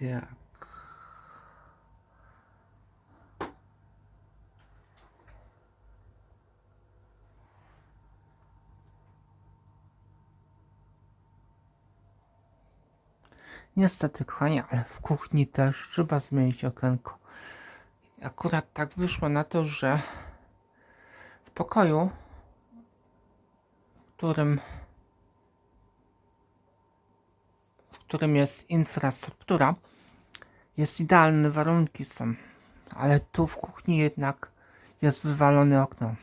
Tak. Niestety, kochani, ale w kuchni też trzeba zmienić okienko. Akurat tak wyszło na to, że w pokoju, w którym, w którym jest infrastruktura, jest idealne warunki są, ale tu w kuchni jednak jest wywalone okno.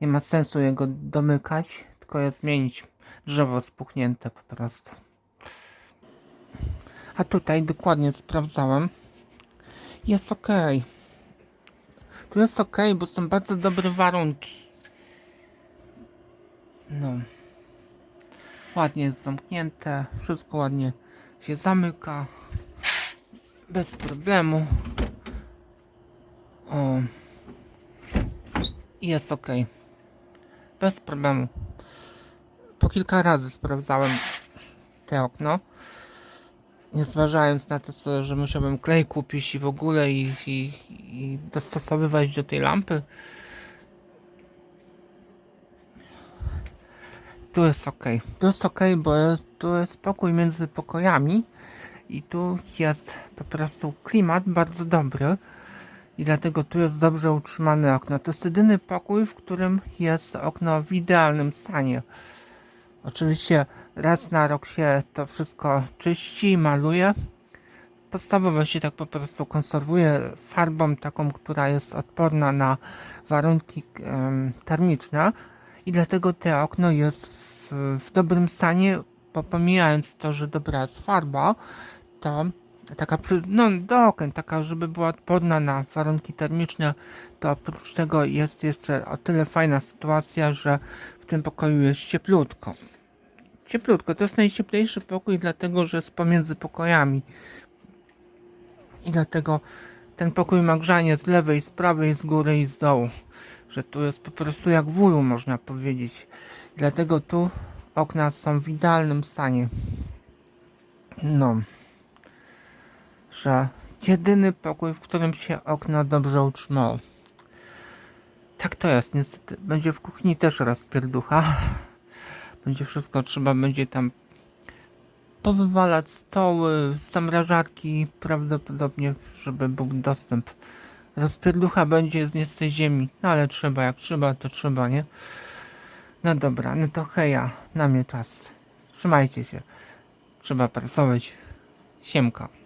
Nie ma sensu jego domykać, tylko je zmienić. Drzewo spuchnięte po prostu. A tutaj dokładnie sprawdzałem. Jest ok. Tu jest ok, bo są bardzo dobre warunki. No. Ładnie jest zamknięte. Wszystko ładnie się zamyka. Bez problemu. O. Jest ok. Bez problemu. Po kilka razy sprawdzałem te okno nie zważając na to, że musiałbym klej kupić i w ogóle i, i, i dostosowywać do tej lampy. Tu jest ok. Tu jest ok, bo tu jest pokój między pokojami i tu jest po prostu klimat bardzo dobry i dlatego tu jest dobrze utrzymane okno. To jest jedyny pokój, w którym jest okno w idealnym stanie. Oczywiście raz na rok się to wszystko czyści, maluje. Podstawowo się tak po prostu konserwuje farbą taką, która jest odporna na warunki termiczne i dlatego to okno jest w, dobrym stanie, pomijając to, że dobra jest farba, to taka przy, no, do okien, taka, żeby była odporna na warunki termiczne, to oprócz tego jest jeszcze o tyle fajna sytuacja, że w tym pokoju jest cieplutko. Cieplutko, to jest najcieplejszy pokój, dlatego że jest pomiędzy pokojami. I dlatego ten pokój ma grzanie z lewej, z prawej, z góry i z dołu. Że tu jest po prostu jak w ulu, można powiedzieć. Dlatego tu okna są w idealnym stanie. No. Że jedyny pokój, w którym się okno dobrze utrzymało. Tak to jest, niestety. Będzie w kuchni też rozpierducha. Będzie wszystko, trzeba będzie tam powywalać stoły, zamrażarki, prawdopodobnie, żeby był dostęp. Rozpierducha będzie z tej ziemi, no ale trzeba, jak trzeba, to trzeba, nie? No dobra, no to heja, na mnie czas. Trzymajcie się. Trzeba pracować. Siemka.